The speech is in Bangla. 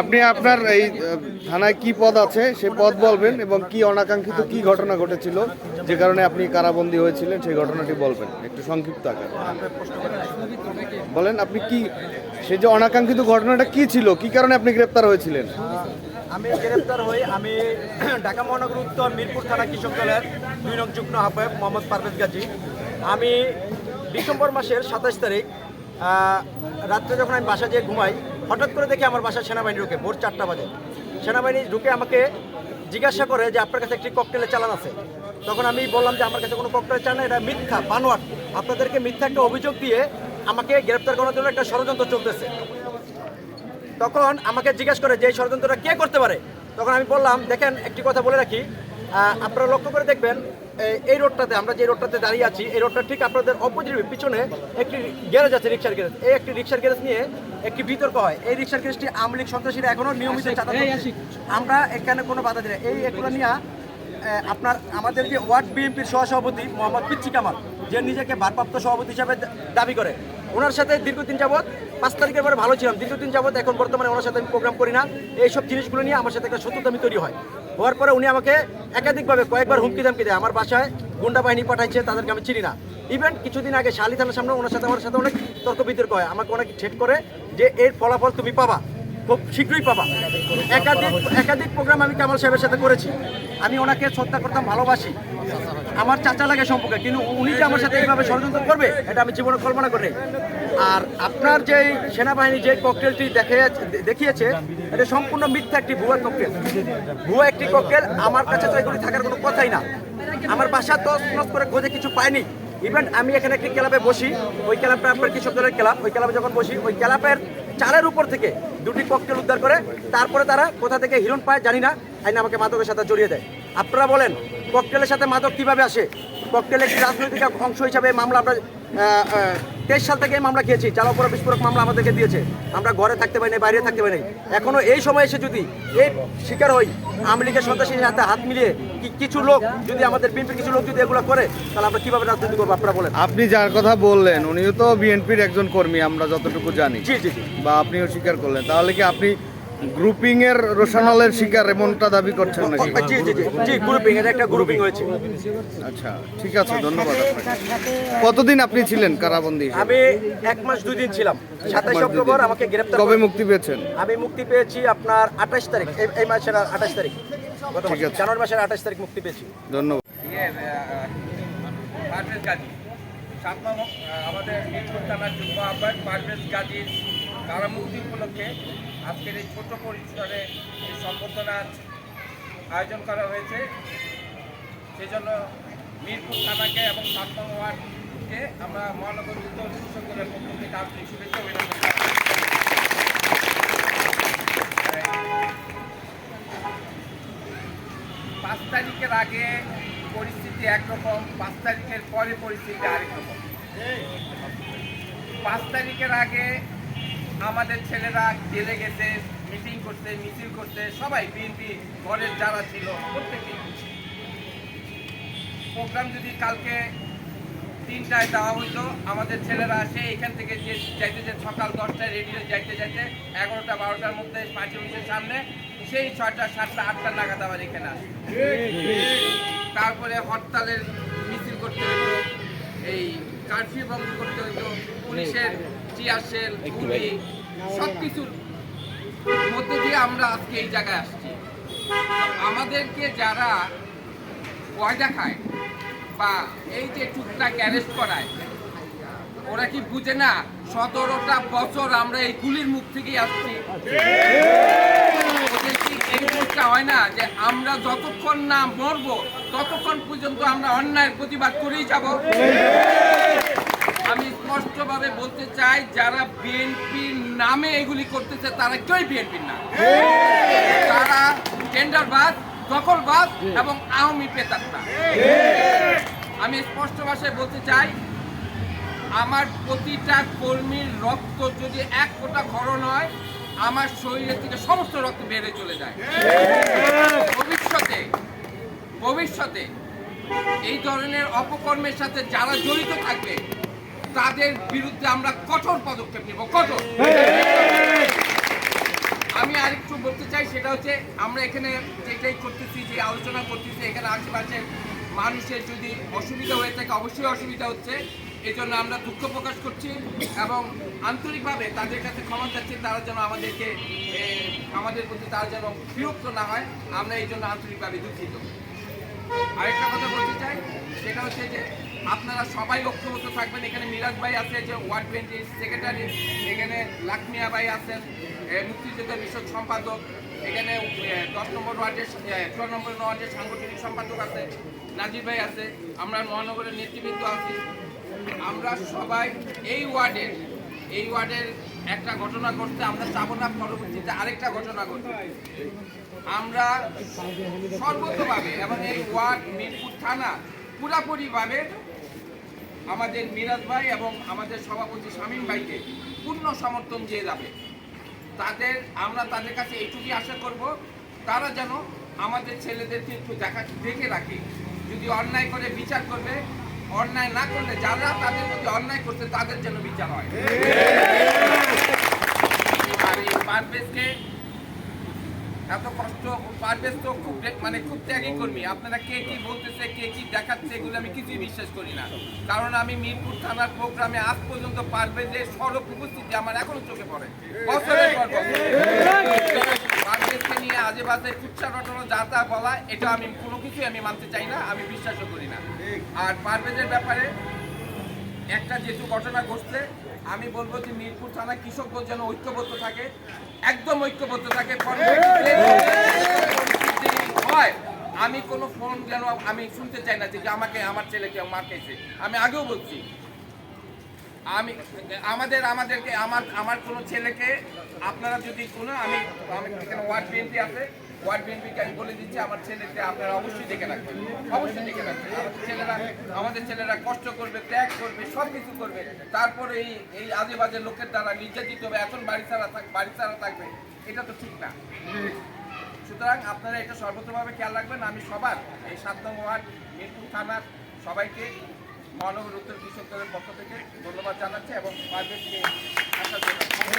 আপনি আপনার এই থানায় কি পদ আছে সে পদ বলবেন এবং কি অনাকাঙ্ক্ষিত কি ঘটনা ঘটেছিল, যে কারণে আপনি কারাবন্দী হয়েছিলেন, সেই ঘটনাটি বলবেন। একটু সংক্ষিপ্ত আকারে। বলেন, আপনি কি, সে যে অনাকাঙ্ক্ষিত ঘটনাটা কি ছিল? কি কারণে আপনি গ্রেপ্তার হয়েছিলেন? আমি গ্রেপ্তার হই, আমি ঢাকা মহানগর উত্তর মিরপুর থানা কৃষক দলের দুই নং যুগ্ম আহ্বায়ক মোহাম্মদ পারভেজ গাজী। আমি ডিসেম্বর মাসের সাতাশ তারিখ রাত্রে যখন আমি বাসা যেয়ে ঘুমাই, হঠাৎ করে দেখি আমার বাসায় সেনাবাহিনী ঢুকে, ভোর চারটা বাজে। সেনাবাহিনী ঢুকে আমাকে জিজ্ঞাসা করে যে, আপনার কাছে একটি ককটেলের চালান আছে? তখন আমি বললাম যে, আমার কাছে কোনো ককটেলের চালান এটা মিথ্যা, বানোয়াট। আপনাদেরকে মিথ্যা একটা অভিযোগ দিয়ে আমাকে গ্রেপ্তার করার জন্য একটা ষড়যন্ত্র চলতেছে। তখন আমাকে জিজ্ঞাসা করে যে, এই ষড়যন্ত্রটা কে করতে পারে? তখন আমি বললাম, দেখেন, একটি কথা বলে রাখি আপনারা লক্ষ্য করে দেখবেন এই- রোডটাতে আমরা যে রোডটাতে দাঁড়িয়ে আছি এই রোডটা ঠিক আপনাদের অপোজিট পিছনে একটি গ্যারেজ আছে রিক্সার গ্যারেজ এই একটি রিক্সার গ্যারেজ নিয়ে একটি বিতর্ক হয়। এই রিক্সার গ্যারেজটি আওয়ামী লীগ সন্ত্রাসীরা এখনও নিয়মিত চাঁদা আমরা এখানে কোনো বাধা দিই না। এই এগুলো নিয়ে আপনার আমাদের যে ওয়ার্ড বিএনপির সহসভাপতি মোহাম্মদ পিচ্ছি কামাল যে নিজেকে ভারপ্রাপ্ত সভাপতি হিসাবে দাবি করে। ওনার সাথে দীর্ঘদিন যাবৎ পাঁচ তারিখের পরে ভালো ছিলাম। দীর্ঘদিন যাবৎ এখন বর্তমানে ওনার সাথে আমি প্রোগ্রাম করি না। এইসব জিনিসগুলো নিয়ে আমার সাথে একটা শত্রুতামি তৈরি হয়। হওয়ার পরে উনি আমাকে একাধিকভাবে কয়েকবার হুমকি দামকি দেয়। আমার বাসায় গুন্ডা বাহিনী পাঠাইছে, তাদেরকে আমি চিনি না। ইভেন কিছুদিন আগে শালি থানার সামনে ওনার সাথে, আমার সাথে অনেক তর্ক বিতর্ক হয়। আমাকে অনেক ঠেট করে যে এর ফলাফল তুমি পাবা, খুব শীঘ্রই পাবা। একাধিক একাধিক প্রোগ্রাম আমি কামাল সাহেবের সাথে করেছি। আমি ওনাকে শ্রদ্ধা করতাম ভালোবাসি। আমার চাচা লাগে সম্পর্কে, কিন্তু উনি যে আমার সাথে এইভাবে ষড়যন্ত্র করবে, এটা আমি জীবনে কল্পনা করি আর আপনার যে সেনাবাহিনী যে ককটেলটি দেখে দেখিয়েছে, এটা সম্পূর্ণ মিথ্যা একটি ভুয়া ককটেল ভুয়া একটি ককটেল আমার কাছে তো এগুলি থাকার কোনো কথাই না। আমার বাসা নস করে খোঁজে কিছু পাইনি। ইভেন আমি এখানে একটি ক্লাবে বসি, ওই ক্লাবটা আপনার কৃষক দলের ক্লাব, ওই ক্লাবে যখন বসি, ওই ক্লাবের চালের উপর থেকে দুটি ককটেল উদ্ধার করে, তারপরে তারা কোথা থেকে হিরণ পায় জানি না আইন আমাকে মাদকের সাথে জড়িয়ে দেয়। আপনারা বলেন ককটেলের সাথে মাদক কীভাবে আসে? ককটেল একটি রাজনৈতিক অংশ হিসাবে মামলা আমরা তেইশ সাল থেকে মামলা খেয়েছি চাল অপরাধ বিস্ফোরক মামলা আমাদেরকে দিয়েছে। আমরা ঘরে থাকতে পারি না বাইরে থাকতে পারি না এখনও এই সময় এসে যদি এই শিকার হই আওয়ামী লীগের সন্ত্রাসীর সাথে হাত মিলিয়ে কিছু লোক যদি আমাদের বিএনপির কিছু লোক যদি এগুলো করে তাহলে আমরা কীভাবে রাজনীতি করব আপনারা বলেন। আপনি যার কথা বললেন উনিও তো বিএনপির একজন কর্মী আমরা যতটুকু জানি। জি জি বা আপনিও স্বীকার করলেন তাহলে কি আপনি গ্রুপিং এর রোশনালের শিকার এমনটা দাবি করছেন নাকি? জি জি জি গ্রুপিং এটা একটা গ্রুপিং হয়েছে। আচ্ছা ঠিক আছে ধন্যবাদ কতদিন আপনি ছিলেন কারাবন্দী? আমি এক মাস দুই দিন ছিলাম। সাতাশ অক্টোবর আমাকে গ্রেপ্তার কবে মুক্তি পেয়েছেন? আমি মুক্তি পেয়েছি আপনার আঠাশ তারিখ এই- এই মাসের আঠাশ তারিখ গত মাসে, ঠিক আছে। জানুয়ারি মাসের আঠাশ তারিখ মুক্তি পেয়েছি। ধন্যবাদ। পারভেজ গাজী। সাত নং আহ, আমাদের মিরপুর থানার যুগ্ম আহ্বায়ক পারভেজ গাজীর কারামুক্তি উপলক্ষে আজকের এই ছোট পরিসরে এই সম্বর্ধনার আয়োজন করা হয়েছে। সেজন্য মিরপুর থানাকে এবং সাত ওয়ার্ডকে আমরা মহানগর উত্তর কৃষকদের পক্ষ থেকে আন্তরিক শুভেচ্ছা অভিনন্দন পাঁচ তারিখের আগে পরিস্থিতি একরকম, পাঁচ তারিখের পরে পরিস্থিতি আরেক রকম। পাঁচ তারিখের আগে আমাদের ছেলেরা জেলে গেছে মিটিং করতে মিছিল করতে সবাই বিএনপি ঘরের যারা ছিল প্রত্যেকেই প্রোগ্রাম যদি কালকে তিনটায় দেওয়া হইতো, আমাদের ছেলেরা আসে, এখান থেকে যে যাইতে যে সকাল দশটায় রেডি হয়ে যাইতে যাইতে এগারোটা, বারোটার মধ্যে পাঁচ অফিসের সামনে সেই ছয়টা, সাতটা, আটটা নাগাদ আবার এখানে আসে। তারপরে হরতালের মিছিল করতে হতো এই কারফিউ বন্ধ করতে হতো পুলিশের চেয়ার সেল গুলি সব কিছুর মধ্যে দিয়ে আমরা আজকে এই জায়গায় আসছি। আমাদেরকে যারা ভয় দেখায় বা এই যে টুকটাক অ্যারেস্ট করায় ওরা কি বুঝে না সতেরোটা বছর আমরা এই গুলির মুখ থেকেই আসছি? এই বুঝটা হয় না যে আমরা যতক্ষণ না মরবো, ততক্ষণ পর্যন্ত আমরা অন্যায়ের প্রতিবাদ করেই যাব। আমি স্পষ্টভাবে বলতে চাই, যারা বিএনপির নামে এগুলি করতেছে, তারা কেউই বিএনপির না। তারা টেন্ডারবাদ দখলবাদ এবং আওয়ামী পেতাত্তা আমি স্পষ্ট ভাষায় বলতে চাই, আমার প্রতিটা কর্মীর রক্ত যদি এক ফোঁটা খরণ হয় আমার শরীরের থেকে সমস্ত রক্ত বেড়ে চলে যায়। ভবিষ্যতে ভবিষ্যতে এই ধরনের অপকর্মের সাথে যারা জড়িত থাকবে, তাদের বিরুদ্ধে আমরা কঠোর পদক্ষেপ নেব, কঠোর। আমি আরেকটু বলতে চাই, সেটা হচ্ছে আমরা এখানে যেটাই করতেছি, যে আলোচনা করতেছি, এখানে আশেপাশের মানুষের যদি অসুবিধা হয়ে থাকে, অবশ্যই অসুবিধা হচ্ছে। এই জন্য আমরা দুঃখ প্রকাশ করছি এবং আন্তরিকভাবে তাদের কাছে ক্ষমা চাচ্ছি, তারা যেন আমাদেরকে আমাদের প্রতি তারা যেন বিরক্ত না হয়, আমরা এই জন্য আন্তরিকভাবে দুঃখিত। আরেকটা কথা বলতে চাই, সেটা হচ্ছে যে আপনারা সবাই লক্ষ্যবদ্ধ থাকবেন। এখানে মিরাজ ভাই আছে, যে ওয়ার্ড টোয়েন্টির সেক্রেটারি, এখানে লাকমিয়া ভাই আছেন মুক্তিযোদ্ধা বিষয়ক সম্পাদক, এখানে দশ নম্বর ওয়ার্ডের ছয় নম্বর ওয়ার্ডের সাংগঠনিক সম্পাদক আছে, নাজির ভাই আছে, আমরা মহানগরের নেতৃবৃন্দ আছি। আমরা সবাই এই ওয়ার্ডের এই ওয়ার্ডের একটা ঘটনা ঘটতে আমরা চাবো না পরবর্তীতে আরেকটা ঘটনা ঘটবে। আমরা সর্বতভাবে এবং এই ওয়ার্ড মিরপুর থানা পুরাপুরিভাবে আমাদের মিরাজ ভাই এবং আমাদের সভাপতি শামীম ভাইকে পূর্ণ সমর্থন দিয়ে যাবে। তাদের, আমরা তাদের কাছে এইটুকুই আশা করব, তারা যেন আমাদের ছেলেদেরকে একটু দেখা, দেখে রাখে। যদি অন্যায় করে বিচার করবে অন্যায় না করলে যারা তাদের প্রতি অন্যায় করছে, তাদের যেন বিচার হয়। আর এই এত কষ্ট, পারভেজ তো খুব মানে খুব ত্যাগী কর্মী। আপনারা কে কি বলতেছে, কে কি দেখাচ্ছে, এগুলো আমি কিছুই বিশ্বাস করি না। কারণ আমি মিরপুর থানার প্রোগ্রামে আজ পর্যন্ত পারভেজের সড়ক উপস্থিতি আমার এখনও চোখে পড়ে। বছরের পর। বাজে কুচ্ছা ঘটনা যা তা বলা এটা আমি কোনো কিছুই আমি মানতে চাই না আমি বিশ্বাসও করি না। আর পারভেজের ব্যাপারে একটা যেহেতু ঘটনা ঘটছে আমি বলব যে মিরপুর থানা কৃষকগঞ্জ যেন ঐক্যবদ্ধ থাকে একদম ঐক্যবদ্ধ থাকে হয়। আমি কোনো ফোন যেন আমি শুনতে চাই না যে আমাকে আমার ছেলেকে মার খেয়েছে। আমি আগেও বলছি আমি, আমাদের, আমাদেরকে, আমার আমার কোনো ছেলেকে আপনারা যদি কোনো, আমি আমি এখানে ওয়ার্ড বিএনপি আছে, ওয়ার্ড বিএনপিকে আমি বলে দিচ্ছি, আমার ছেলেকে আপনারা অবশ্যই দেখে রাখবেন, অবশ্যই দেখে রাখবেন। ছেলেরা, আমাদের ছেলেরা কষ্ট করবে, ত্যাগ করবে সব কিছু করবে। তারপরে এই এই আজে বাজে লোকের দ্বারা নির্যাতিত হবে, এখন বাড়ি ছাড়া থাক, বাড়ি ছাড়া থাকবে, এটা তো ঠিক না। সুতরাং আপনারা এটা সর্বতভাবে খেয়াল রাখবেন, আমি সবার এই সাত নং ওয়ার্ড, মিরপুর থানার সবাইকে মহানগর উত্তর কৃষক দলের পক্ষ থেকে ধন্যবাদ জানাচ্ছি এবং পারভেজকে আশা জানাচ্ছি।